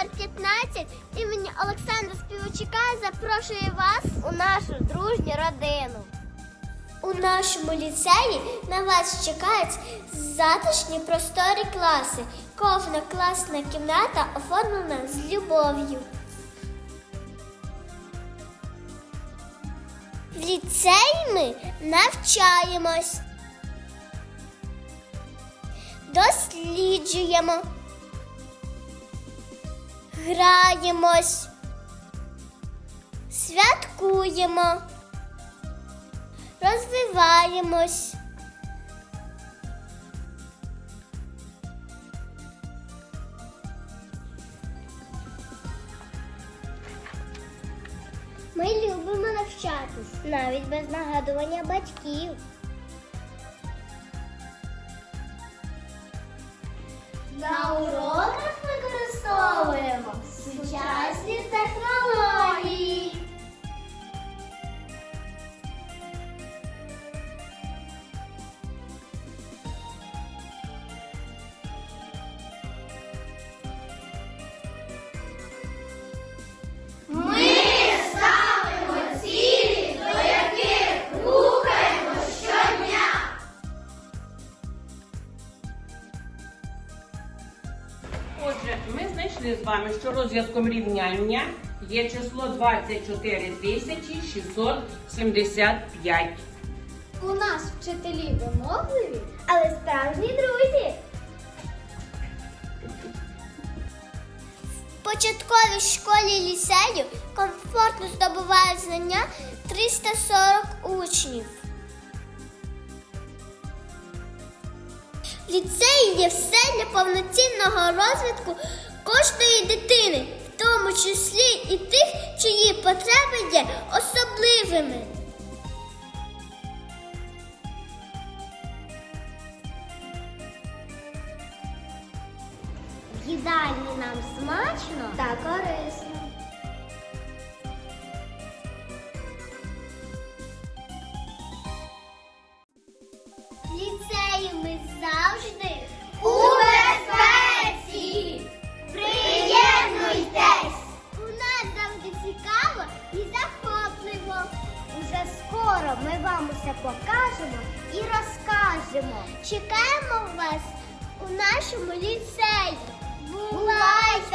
номер 15 імені Олександра Співчука запрошує вас у нашу дружню родину. У нашому ліцеї на вас чекають затишні просторі класи. Кожна класна кімната оформлена з любов'ю. В ліцеї ми навчаємось, досліджуємо граємось, святкуємо, розвиваємось. Ми любимо навчатись навіть без нагадування батьків. На уроках shall Отже, ми знайшли з вами, що розв'язком рівняння є число 24 675. У нас вчителі вимогливі, але справжні друзі. В початковій школі ліцею комфортно здобувають знання 340 учнів. В ліцеї є все для повноцінного розвитку кожної дитини, в тому числі і тих, чиї потреби є особливими. В їдальні нам смачно та корисно. В скоро ми вам усе покажемо і розкажемо. Чекаємо вас у нашому ліцеї. Бувайте!